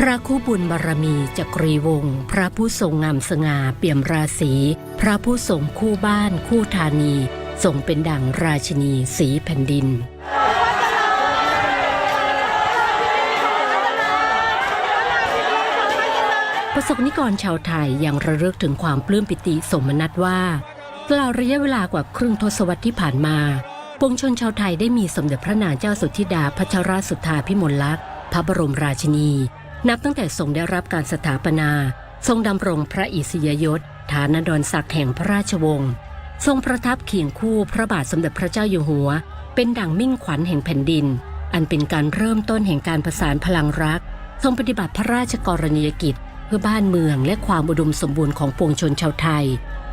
พระคู่บุญบารมีจักรีวงศ์พระผู้ทรงงามสง่าเปี่ยมราศีพระผู้ทรงคู่บ้านคู่ธานีทรงเป็นดั่งราชินีสีแผ่นดิน ประสบนิกรชาวไทยยังระลึกถึงความปลื้มปิติสมนัตว่าตลอดระยะเวลากว่าครึ่งทศวรรษที่ผ่านมาปวงชนชาวไทยได้มีสมเด็จพระนางเจ้าสุทธิดาพัชรสุทธาพิมลลักษณ์พระบรมราชินี นับตั้งแต่ทรงได้รับการสถาปนา ทรงดำรงพระอิสริยยศ ฐานดรศักดิ์แห่งพระราชวงศ์ทรงประทับเคียงคู่พระบาทสมเด็จพระเจ้าอยู่หัว เป็นดั่งมิ่งขวัญแห่งแผ่นดิน อันเป็นการเริ่มต้นแห่งการประสานพลังรัก ทรงปฏิบัติพระราชกรณียกิจ เพื่อบ้านเมืองและความอุดมสมบูรณ์ของปวงชนชาวไทย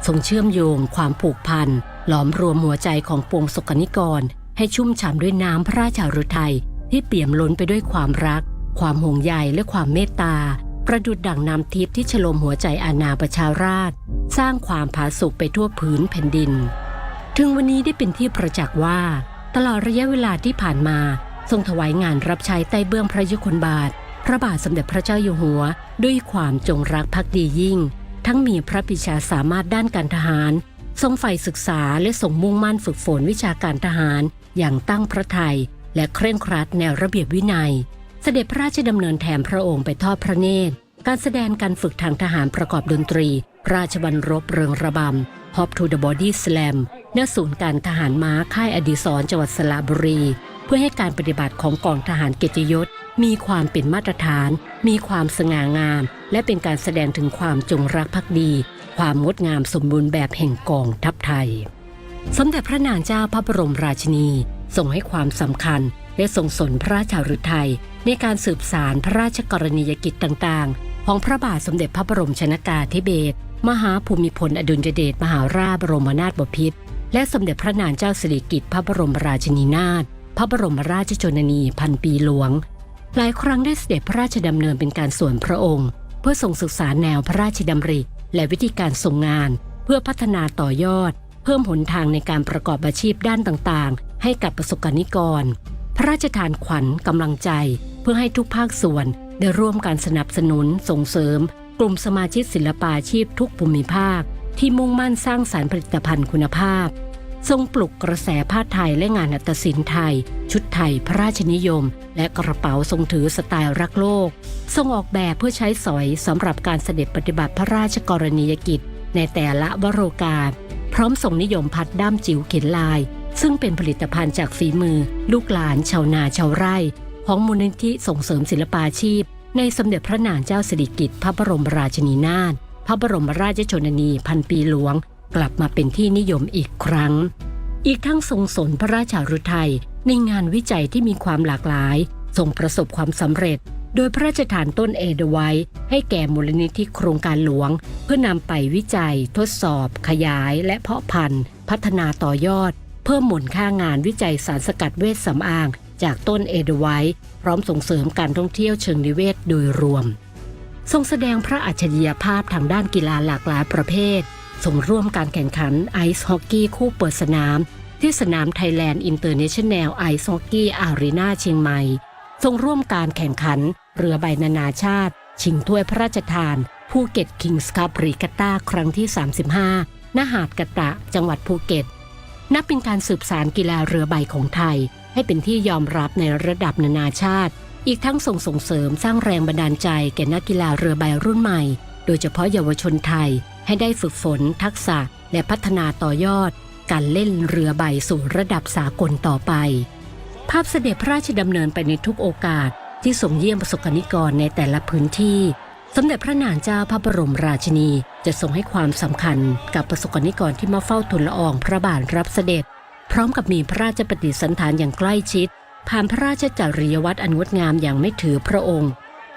ทรงเชื่อมโยง ความผูกพันหลอมรวมหัวใจของปวงศกนิกร ให้ชุ่มฉ่ำด้วยน้ำพระราชาฤทัยที่เปี่ยมล้นไปด้วยความรัก ความห่วงใยและความเมตตา ประดุดดั่งน้ำทิพย์ที่ฉลมหัวใจอาณาประชาราช สร้างความผาสุกไปทั่วพื้นแผ่นดิน ถึงวันนี้ได้เป็นที่ประจักษ์ว่า ตลอดระยะเวลาที่ผ่านมา ทรงถวายงานรับใช้ใต้เบื้องพระยุคลบาท พระบาทสมเด็จพระเจ้าอยู่หัว ด้วยความจงรักภักดียิ่ง ทั้งมีพระปิชาสามารถด้านการทหาร ทรงใฝ่ศึกษาและทรงมุ่งมั่นฝึกฝนวิชาการทหารอย่างตั้งพระทัยและเคร่งครัดแนวระเบียบวินัย เสด็จพระราชดำเนินแถมพระองค์ไปทอดพระเนตร การแสดงการฝึกทางทหารประกอบดนตรี ราชบันรบเริงระบำ Hop to the Body Slam ณศูนย์การทหารม้าค่ายอดีศรจังหวัดสระบุรี เพื่อให้การปฏิบัติของกองทหารเกียรติยศ มีความเป็นมาตรฐาน มีความสง่างาม และเป็นการแสดงถึงความจงรักภักดี ความงดงามสมบูรณ์แบบแห่งกองทัพไทย สมเด็จพระนางเจ้าพระบรมราชินี ทรงให้ความสำคัญและทรงสนพระราชาฤทัยในการสืบสารพระราชกรณียกิจต่างๆ ของพระบาทสมเด็จพระบรมชนากาธิเบศรมหาภูมิพลอดุลยเดชมหาราชบรมนาถบพิตรและสมเด็จพระนางเจ้าสิริกิติ์พระบรมราชินีนาถพระบรมราชชนนีพันปีหลวง หลายครั้งได้เสด็จพระราชดำเนินเป็นการส่วนพระองค์ เพื่อทรงศึกษาแนวพระราชดำริ และวิธีการทรงงาน เพื่อพัฒนาต่อยอด เพิ่มหนทางในการประกอบอาชีพด้านต่างๆ ให้กับประสบกรณิกร พระราชทานขวัญกำลังใจ เพื่อให้ทุกภาคส่วนได้ร่วมการสนับสนุนส่งเสริม กลุ่มสมาชิกศิลปาชีพทุกภูมิภาค ที่มุ่งมั่นสร้างสารรค์ผลิตภัณฑ์คุณภาพ ทรงปลุกกระแสผ้าไทยและงานหัตศิลป์ไทย ชุดไทยพระราชนิยม และกระเป๋าทรงถือสไตล์รักโลก ทรงออกแบบเพื่อใช้สอยสำหรับการเสด็จปฏิบัติพระราชกรณียกิจ ในแต่ละวโรกาสพร้อมส่งนิยมพัดด้ามจิ๋วเขียนลาย ซึ่งเป็นผลิตภัณฑ์จากฝีมือ ลูกหลานชาวนาชาวไร่ ของมูลนิธิส่งเสริมศิลปาชีพ ในสมเด็จพระนางเจ้าสิริกิติ์พระบรมราชินีนาถพระบรมราชชนนีพันปีหลวง กลับมาเป็นที่นิยมอีกครั้ง อีกทั้งทรงสนพระราชาฤทัยในงานวิจัยที่มีความหลากหลายทรงประสบความสำเร็จ โดยพระราชทานต้นเอเดไว้ ให้แก่มูลนิธิโครงการหลวง เพื่อนำไปวิจัย ทดสอบ ขยาย และเพาะพันธุ์ พัฒนาต่อยอด เพิ่มมูลค่างานวิจัยสารสกัดเวชสำอาง จากต้นเอเดไว้พร้อมส่งเสริมการท่องเที่ยวเชิงนิเวศโดยรวม ทรงแสดงพระอัจฉริยภาพทางด้านกีฬาหลากหลายประเภททรงร่วมการแข่งขันไอซ์ฮอกกี้คู่เปิดสนาม ที่สนามไทยแลนด์อินเตอร์เนชั่นแนลไอซ์ฮอกกี้อารีนาเชียงใหม่ทรงร่วมการแข่งขัน เรือใบนานาชาติ ชิงถ้วยพระราชทานภูเก็ตคิงส์คัพรีกาตาครั้งที่ 35 ณหาดกะตะ จังหวัดภูเก็ต นับเป็นการสืบสารกีฬาเรือใบของไทย ให้เป็นที่ยอมรับในระดับนานาชาติ อีกทั้งส่งส่งเสริมสร้างแรงบันดาลใจแก่นักกีฬาเรือใบรุ่นใหม่ โดยเฉพาะเยาวชนไทยให้ได้ฝึกฝน ทักษะ และพัฒนาต่อยอด การเล่นเรือใบสู่ระดับสากลต่อไป ภาพเสด็จพระราชดำเนินไปในทุกโอกาสที่ส่งเยี่ยมประสบกรณิกรในแต่ละพื้นที่ สมเด็จพระนางเจ้าพระบรมราชินีจะทรงให้ความสำคัญกับประสบกรณิกรที่มาเฝ้าทูลละอองพระบาทรับเสด็จ พร้อมกับมีพระราชปฏิสันถานอย่างใกล้ชิด ผ่านพระราชจริยวัตรอันงดงามอย่างไม่ถือพระองค์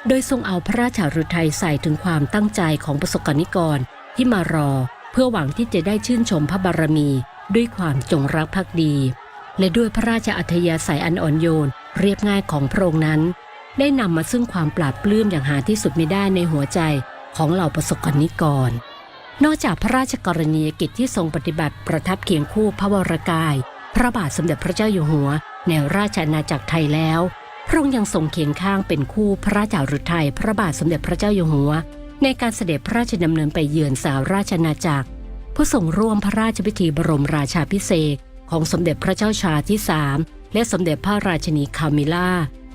โดยทรงเอาพระราชาฤทัยใส่ถึงความตั้งใจของประสบกรณิกรที่มารอ เพื่อหวังที่จะได้ชื่นชมพระบารมี ด้วยความจงรักภักดี และด้วยพระราชอัธยาศัยอันอ่อนโยนเรียบง่ายของพระองค์นั้น ได้นำมาซึ่งความปราดปลื้มอย่างหาที่สุดไม่ได้ในหัวใจของเหล่าประสบกรณิกร นอกจากพระราชกรณียกิจที่ทรงปฏิบัติประทับเคียงคู่พระวรกาย พระบาทสมเด็จพระเจ้าอยู่หัว ในราชอาณาจักรไทยแล้วพระองค์ยังทรงเคียงข้างเป็นคู่พระราชาฤทัยพระบาทสมเด็จพระเจ้าอยู่หัว ในการเสด็จพระราชดำเนินไปเยือนสาวราชอาณาจักรเพื่อส่งร่วมพระราชพิธีบรมราชาพิเศษของสมเด็จพระเจ้าชาติที่3และสมเด็จพระราชินีคามิล่า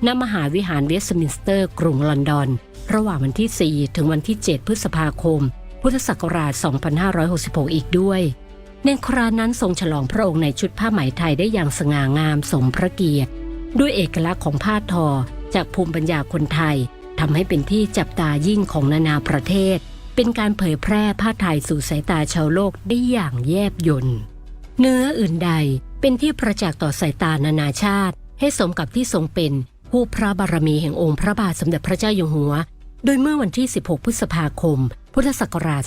ณมหาวิหารเวสต์มินสเตอร์ กรุงลอนดอน ระหว่างวันที่ 4 ถึงวันที่ 7 พฤษภาคม พุทธศักราช 2566 อีกด้วย ในครานั้นทรงฉลองพระองค์ในชุดผ้าไหมไทยได้อย่างสง่างามสมพระเกียรติ ด้วยเอกลักษณ์ของผ้าทอ จากภูมิปัญญาคนไทยทำให้เป็นที่จับตายิ่งของนานาประเทศ เป็นการเผยแพร่ผ้าไทยสู่สายตาชาวโลกได้อย่างแยบยลเนื้ออื่นใดเป็นที่ประจักษ์ต่อสายตานานาชาติ ให้สมกับที่ทรงเป็น ผู้พระบารมีแห่งองค์พระบาทสมเด็จพระเจ้าอยู่หัว โดยเมื่อวันที่ 16 พฤษภาคม พุทธศักราช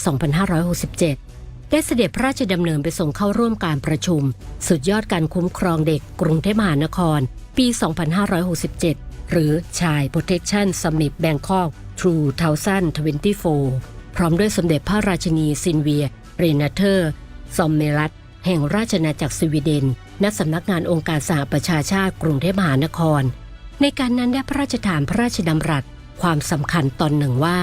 2567 ได้เสด็จพระราชดำเนินไปส่งเข้าร่วมการประชุม สุดยอดการคุ้มครองเด็กกรุงเทพมหานคร ปี 2567 หรือชาย Protection Summit Bangkok True 2024 พร้อมด้วยสมเด็จพระราชินีซินเวีย เรนาเธอร์ ซอมเมรัตแห่งราชอาณาจักรสวีเดน ณ สำนักงานองค์การสหประชาชาติกรุงเทพมหานคร ในการนั้นได้พระราชทานพระราชดำรัสความสำคัญตอนหนึ่งว่า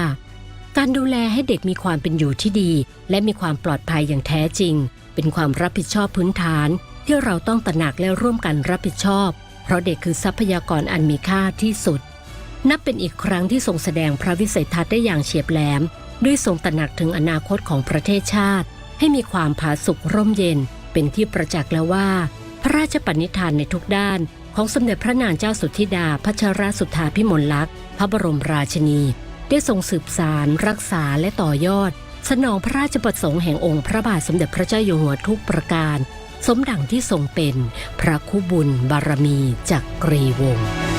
การดูแลให้เด็กมีความเป็นอยู่ที่ดี และมีความปลอดภัยอย่างแท้จริง เป็นความรับผิดชอบพื้นฐาน ที่เราต้องตระหนักและร่วมกันรับผิดชอบ เพราะเด็กคือทรัพยากรอันมีค่าที่สุด นับเป็นอีกครั้งที่ทรงแสดงพระวิสัยทัศน์ได้อย่างเฉียบแหลม ด้วยทรงตระหนักถึงอนาคตของประเทศชาติ ให้มีความผาสุกร่มเย็น เป็นที่ประจักษ์แล้วว่า พระราชปณิธานในทุกด้าน ของสมเด็จพระนางเจ้าสุทธิดาพัชรสุทธาพิมลลักษณ์พระบรมราชินี ได้ทรงสืบสารรักษาและต่อยอด สนองพระราชประสงค์แห่งองค์พระบาทสมเด็จพระเจ้าอยู่หัวทุกประการ สมดังที่ทรงเป็นพระคุบุญบารมีจากกรีวงศ์